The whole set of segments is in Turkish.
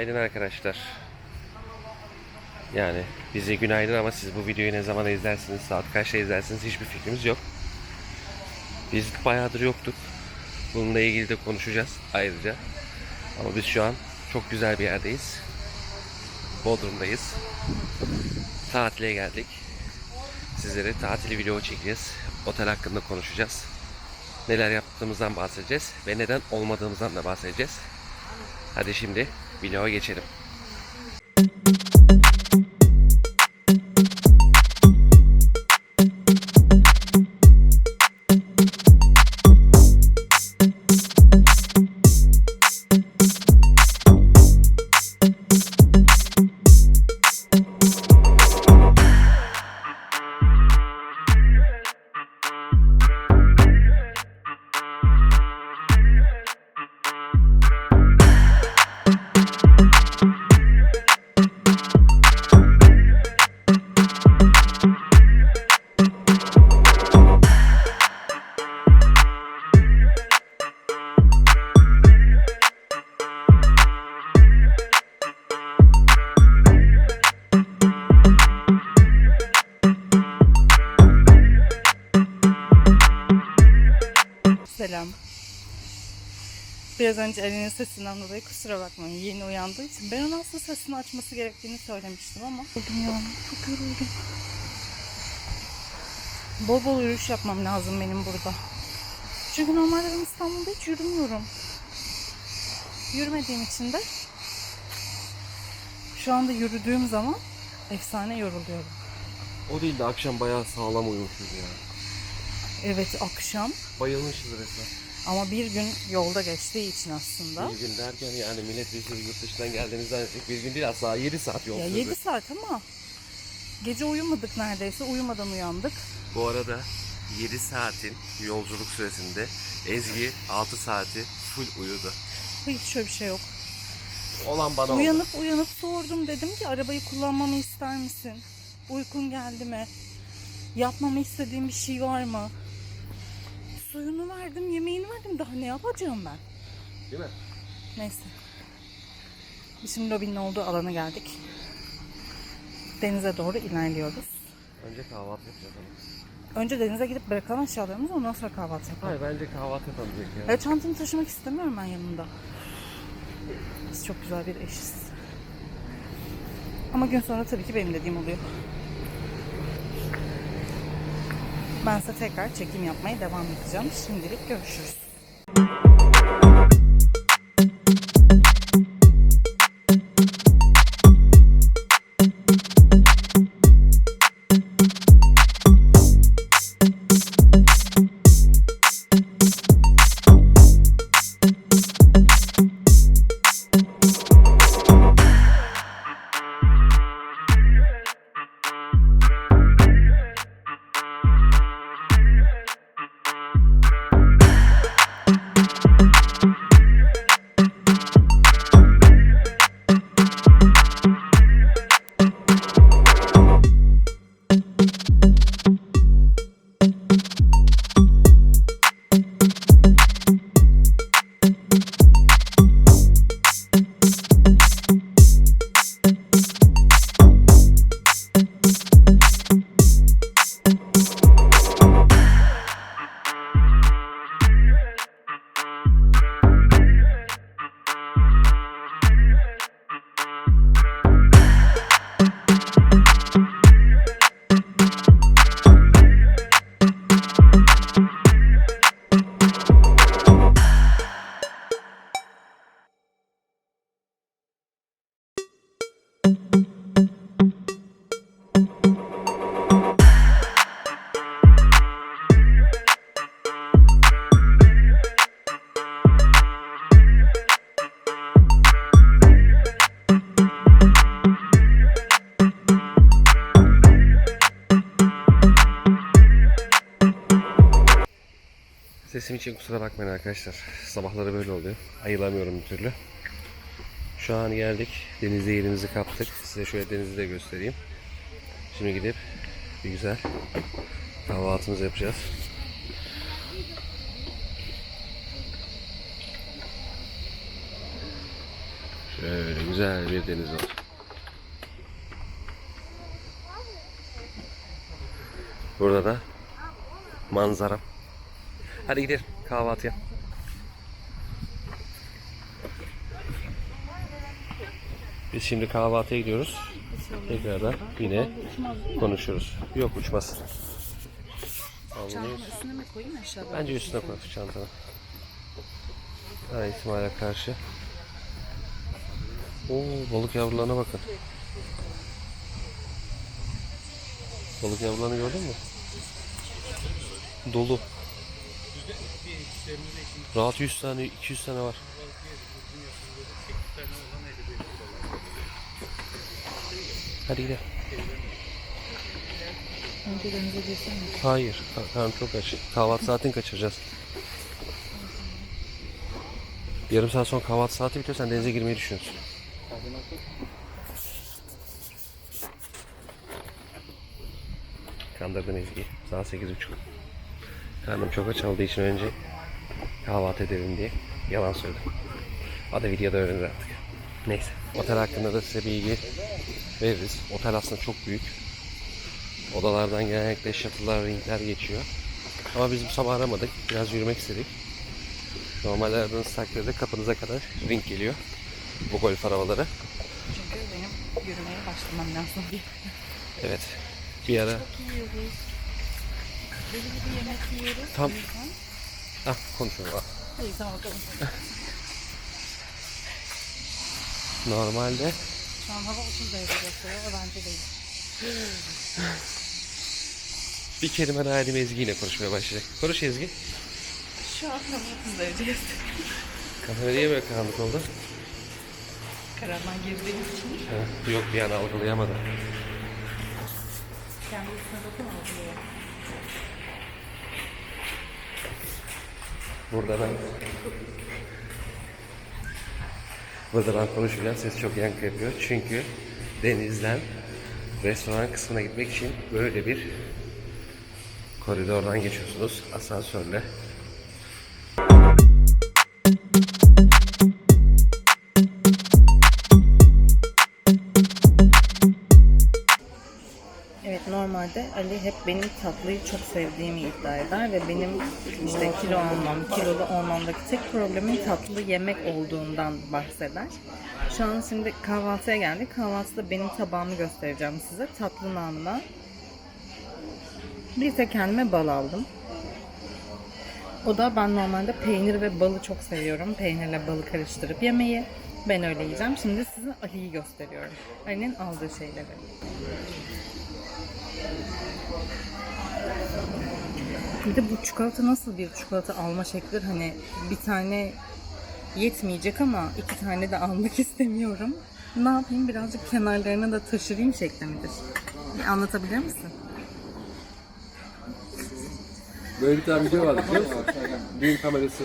Günaydın arkadaşlar. Yani bize günaydın ama siz bu videoyu ne zaman izlersiniz, saat kaçta izlersiniz hiçbir fikrimiz yok. Biz bayağıdır yoktuk. Bununla ilgili de konuşacağız ayrıca. Ama biz şu an çok güzel bir yerdeyiz. Bodrum'dayız. Tatile geldik. Sizlere tatil video çekeceğiz. Otel hakkında konuşacağız. Neler yaptığımızdan bahsedeceğiz ve neden olmadığımızdan da bahsedeceğiz. Hadi şimdi videoya geçelim. Biraz önce Ali'nin sesinden dolayı kusura bakmayın. Yeni uyandığı için. Ben ona aslında sesini açması gerektiğini söylemiştim ama. Bugün ya çok yoruldum. Bol bol yürüyüş yapmam lazım benim burada. Çünkü normalde ben İstanbul'da hiç yürümüyorum. Yürümediğim için de şu anda yürüdüğüm zaman efsane yoruluyorum. O değil de akşam bayağı sağlam uyumuşuz ya. Evet akşam Bayılmışız resmen. ama bir gün yolda geçtiği için aslında. Bir gün derken yani millet bir sürü yurt dışından geldiğinizden zannedecek. Bir gün değil aslında 7 saat yol Ya sürdü. 7 saat ama gece uyumadık neredeyse. Uyumadan uyandık. Bu arada 7 saatin yolculuk süresinde Ezgi 6 saati full uyudu. Hiç şöyle bir şey yok. Olan bana oldu. Uyanıp uyanıp sordum dedim ki arabayı kullanmamı ister misin? Uykun geldi mi? Yapmamı istediğin bir şey var mı? Suyunu verdim, yemeğini verdim. Daha ne yapacağım ben? Değil mi? Neyse. Biz şimdi lobinin olduğu alana geldik. Denize doğru ilerliyoruz. Önce kahvaltı yapacağız ama. Önce denize gidip bırakalım eşyalarımızı ondan sonra kahvaltı yapalım. Hayır bence kahvaltı yapalım direkt ya. Ya çantamı taşımak istemiyorum ben yanımda. Biz çok güzel bir eşiz. Ama gün sonra tabii ki benim dediğim oluyor. Ben size tekrar çekim yapmaya devam edeceğim. Şimdilik görüşürüz. İçin kusura bakmayın arkadaşlar. Sabahları böyle oluyor. Ayılamıyorum bir türlü. Şu an geldik. Denizde yerimizi kaptık. Size şöyle denizi de göstereyim. Şimdi gidip bir güzel kahvaltımızı yapacağız. Şöyle güzel bir deniz var. Burada da manzara. Hadi gidelim kahvaltıya. Biz şimdi kahvaltıya gidiyoruz. Tekrardan yine konuşuruz. Yok uçmaz. Anlıyoruz. üstüne mi koyayım aşağıda? Bence üstüne koy çantana. Ha ihtimale karşı. Oo balık yavrularına bakın. Balık yavrularını gördün mü? Dolu. Rahat 100 tane 200 tane var. Hadi gidelim. Hayır. ka- Karnım çok aç. Kahvaltı saatini kaçıracağız. Yarım saat sonra kahvaltı saati bitiyor. Sen denize girmeyi düşünüyorsun. Kandırdın Ezgi. Saat sekiz buçuk. Karnım çok aç olduğu için önce kahvaltı edelim diye yalan söyledim. O da videoda öğrenir artık. Neyse. Otel hakkında da size bilgi veririz. Otel aslında çok büyük. Odalardan genellikle shuttle'lar, ringler geçiyor. Ama biz bu sabah aramadık. Biraz yürümek istedik. Normalde aradığınız takdirde kapınıza kadar ring geliyor. Bu golf arabaları. Çünkü benim yürümeye başlamam lazım diye. Evet. Bir ara Yiyoruz. Deli gibi yemek yiyoruz. Tam- ah konuşalım. Ah. Hadi tamam bakalım. Normalde Şu an hava 30 derece gösteriyor bence değil. bir kelime daha Edim Ezgi ile konuşmaya başlayacak. Konuş Ezgi. Şu an hava 30 derece gösteriyor. Kamera niye böyle karanlık oldu? Karanlığa girdiğimiz için Ha, yok bir an algılayamadım. kendi üstüne bakın Burada ben Burada ben konuşurken ses çok yankı yapıyor. Çünkü denizden restoran kısmına gitmek için böyle bir koridordan geçiyorsunuz asansörle. Normalde Ali hep benim tatlıyı çok sevdiğimi iddia eder ve benim işte kilo almam, kilolu olmamdaki tek problemin tatlı yemek olduğundan bahseder. Şu an şimdi kahvaltıya geldik. Kahvaltıda benim tabağımı göstereceğim size. Tatlı namına bir tek kendime bal aldım. O da ben normalde peynir ve balı çok seviyorum. Peynirle balı karıştırıp yemeyi. Ben öyle yiyeceğim. Şimdi size Ali'yi gösteriyorum. Ali'nin aldığı şeyleri. Bir de bu çikolata nasıl bir çikolata alma şekli hani bir tane yetmeyecek ama iki tane de almak istemiyorum. Ne yapayım birazcık kenarlarına da taşırayım şekli midir? Bir anlatabilir misin? Böyle bir tane video vardı biliyor musun? Düğün kamerası.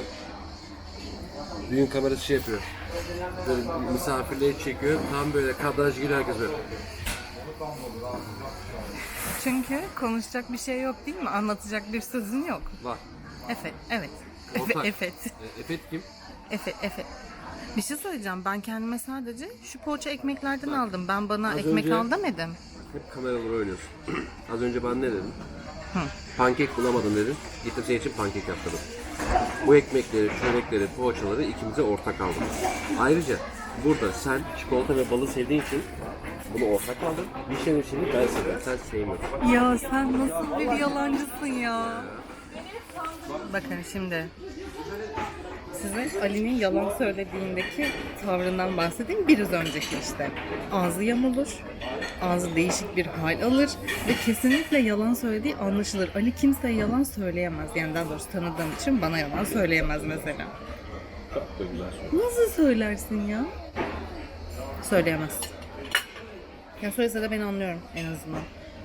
Düğün kamerası şey yapıyor. Böyle misafirleri çekiyor. Tam böyle kadraj giriyor herkes böyle. Çünkü konuşacak bir şey yok değil mi? Anlatacak bir sözün yok. Var. Efe, evet. Efe, Ortak. Efet. E, Efet kim? Efe, Efe. Bir şey söyleyeceğim. Ben kendime sadece şu poğaça ekmeklerden aldım. Ben bana az ekmek önce- al demedim. Hep kameraları oynuyorsun. Az önce ben ne dedim? Pankek bulamadım dedim. Gittim senin için pankek yaptırdım. Bu ekmekleri, çörekleri, poğaçaları ikimize ortak aldım. Ayrıca burada sen çikolata ve balı sevdiğin için bunu ortak aldın. Bir şeyin içini ben seviyorum. Sen sevmiyorsun. Ya sen nasıl bir yalancısın ya. Bakın şimdi size Ali'nin yalan söylediğindeki tavrından bahsedeyim. Biraz önceki işte. Ağzı yamulur, ağzı değişik bir hal alır ve kesinlikle yalan söylediği anlaşılır. Ali kimseye yalan söyleyemez. Yani daha doğrusu tanıdığım için bana yalan söyleyemez mesela. Nasıl söylersin ya? Söyleyemez. Ya söylese de ben anlıyorum en azından.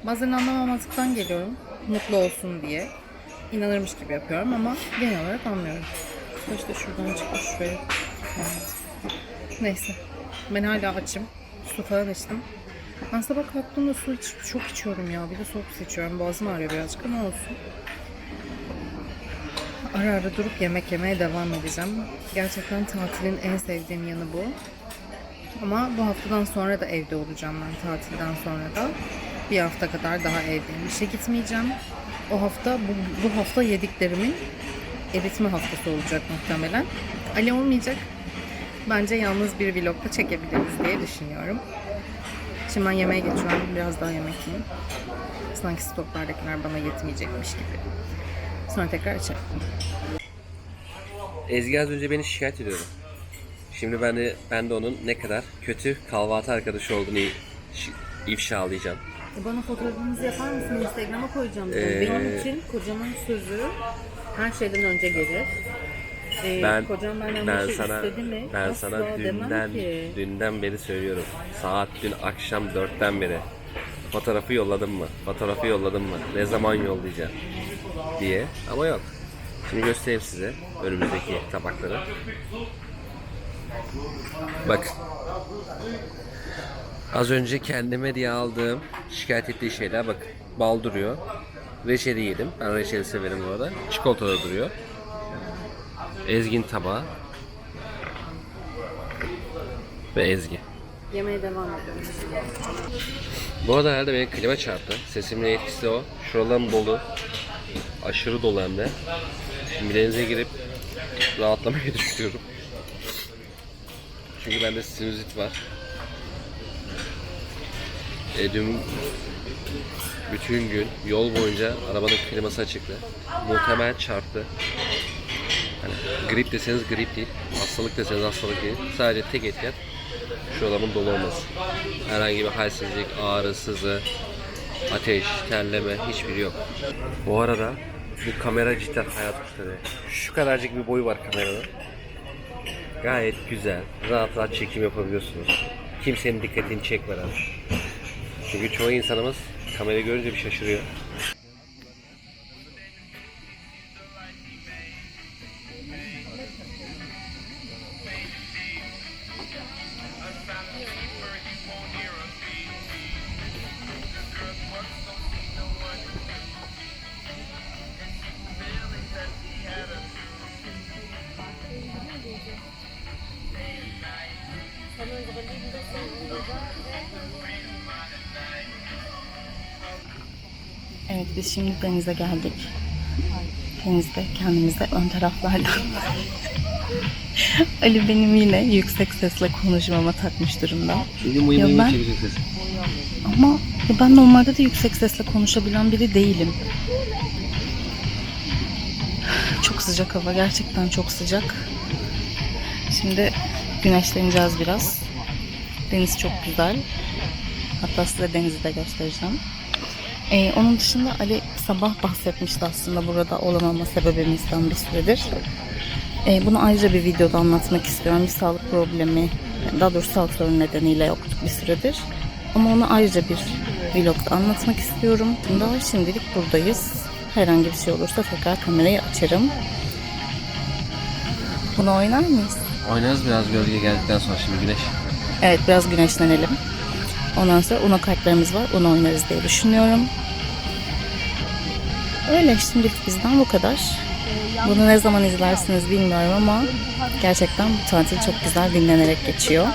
Bazen anlamamazlıktan geliyorum. Mutlu olsun diye. İnanırmış gibi yapıyorum ama genel olarak anlıyorum. İşte şuradan çıkmış. Evet. Neyse. Ben hala açım. Su falan içtim. Ben sabah kalktığımda su iç, çok içiyorum ya. Bir de soğuk su içiyorum. Boğazım ağrıyor birazcık ama olsun. Ara ara durup yemek yemeye devam edeceğim. Gerçekten tatilin en sevdiğim yanı bu. Ama bu haftadan sonra da evde olacağım ben tatilden sonra da. Bir hafta kadar daha evdeyim. İşe gitmeyeceğim. O hafta bu, bu hafta yediklerimin eritme haftası olacak muhtemelen. Ali olmayacak. Bence yalnız bir vlogda çekebiliriz diye düşünüyorum. Şimdi ben yemeğe geçiyorum. Biraz daha yemek yiyeyim. Sanki stoklardakiler bana yetmeyecekmiş gibi. Sonra tekrar açarım. Ezgi az önce beni şikayet ediyordu. Şimdi ben de, ben de onun ne kadar kötü kahvaltı arkadaşı olduğunu ifşalayacağım. Bana fotoğrafınızı yapar mısın? Instagram'a koyacağım. Ee, Benim için kocamın sözü her şeyden önce gelir. Ee, Ben kocam benden ben şey sana istedi mi? ben Asla sana dünden dünden beri söylüyorum. Saat dün akşam 4'ten beri fotoğrafı yolladım mı? Fotoğrafı yolladım mı? Ne zaman yollayacağım? diye. Ama yok. Şimdi göstereyim size önümüzdeki tabakları. Bak. Az önce kendime diye aldığım şikayet ettiği şeyler bak. Bal duruyor. Reçeli yedim. Ben reçeli severim bu arada. Çikolata da duruyor. Ezgin tabağı. Ve Ezgi. Yemeğe devam ediyorum. Bu arada herhalde benim klima çarptı. Sesimin etkisi o. Şuralarım dolu. Aşırı dolu hem de. Şimdi denize girip rahatlamayı düşünüyorum. Çünkü bende sinüzit var. E, dün bütün gün yol boyunca arabanın kliması açıktı. Muhtemel çarptı. Hani grip deseniz grip değil, hastalık deseniz hastalık değil. Sadece tek etken şuraların dolu olması. Herhangi bir halsizlik, ağrı, sızı, ateş, terleme hiçbiri yok. Bu arada bu kamera cidden hayat kurtarıyor. Şu kadarcık bir boyu var kameranın. Gayet güzel, rahat rahat çekim yapabiliyorsunuz. Kimsenin dikkatini çekmeden. Çünkü çoğu insanımız kamerayı görünce bir şaşırıyor. Biz şimdi denize geldik. Denizde kendimize ön taraflardan. Ali benim yine yüksek sesle konuşmama takmış durumda. Şimdi mıy Ya mıy ben- çekecek ses. Ama ya ben normalde de yüksek sesle konuşabilen biri değilim. Çok sıcak hava. Gerçekten çok sıcak. Şimdi güneşleneceğiz biraz. Deniz çok güzel. Hatta size denizi de göstereceğim. Ee, onun dışında Ali sabah bahsetmişti aslında burada olamama sebebimizden bir süredir. Ee, bunu ayrıca bir videoda anlatmak istiyorum. Bir sağlık problemi, daha doğrusu sağlık sorunu nedeniyle yoktuk bir süredir. Ama onu ayrıca bir vlogda anlatmak istiyorum. Daha şimdilik buradayız. Herhangi bir şey olursa tekrar kamerayı açarım. Bunu oynar mıyız? Oynarız biraz gölge geldikten sonra şimdi güneş. Evet biraz güneşlenelim. Ondan sonra Uno kartlarımız var. Onu oynarız diye düşünüyorum. Öyle şimdilik bizden bu kadar. Bunu ne zaman izlersiniz bilmiyorum ama gerçekten bu tatil çok güzel dinlenerek geçiyor.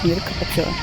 Şimdilik kapatıyorum.